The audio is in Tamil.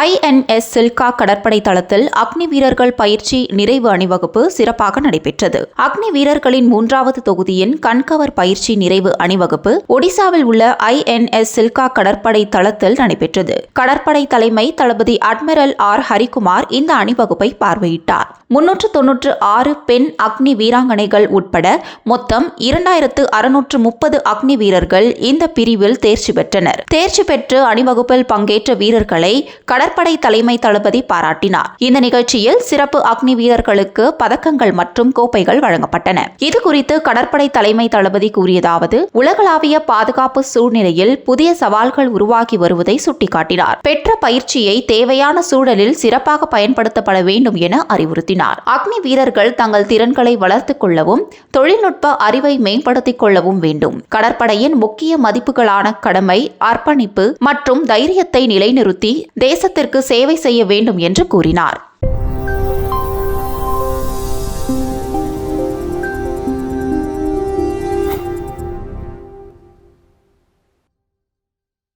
ஐஎன்எஸ் சில்கா கடற்படை தளத்தில் அக்னி வீரர்கள் பயிற்சி நிறைவு அணிவகுப்பு சிறப்பாக நடைபெற்றது. அக்னி வீரர்களின் மூன்றாவது தொகுதியின் கண்கவர் பயிற்சி நிறைவு அணிவகுப்பு ஒடிசாவில் உள்ள ஐஎன்எஸ் சில்கா கடற்படை தளத்தில் நடைபெற்றது. கடற்படை தலைமை தளபதி அட்மிரல் ஆர். ஹரிகுமார் இந்த அணிவகுப்பை பார்வையிட்டார். முன்னூற்று தொன்னூற்று ஆறு பெண் அக்னி வீராங்கனைகள் உட்பட மொத்தம் இரண்டாயிரத்து அறுநூற்று முப்பது அக்னி வீரர்கள் இந்த பிரிவில் தேர்ச்சி பெற்றனர். தேர்ச்சி பெற்று அணிவகுப்பில் பங்கேற்ற வீரர்களை கடற்படை கடற்படை தலைமை தளபதி பாராட்டினார். இந்த நிகழ்ச்சியில் சிறப்பு அக்னி வீரர்களுக்கு பதக்கங்கள் மற்றும் கோப்பைகள் வழங்கப்பட்டன. இது குறித்து கடற்படை தலைமை தளபதி கூறியதாவது உலகளாவிய பாதுகாப்பு சூழ்நிலையில் புதிய சவால்கள் உருவாகி வருவதை சுட்டிக்காட்டினார். பெற்ற பயிற்சியை தேவையான சூழலில் சிறப்பாக பயன்படுத்தப்பட வேண்டும் என அறிவுறுத்தினார். அக்னி வீரர்கள் தங்கள் திறன்களை வளர்த்துக் கொள்ளவும் தொழில்நுட்ப அறிவை மேம்படுத்திக் கொள்ளவும் வேண்டும். கடற்படையின் முக்கிய மதிப்புகளான கடமை அர்ப்பணிப்பு மற்றும் தைரியத்தை நிலைநிறுத்தி தேச தேசத்திற்கு சேவை செய்ய வேண்டும் என்று கூறினார்.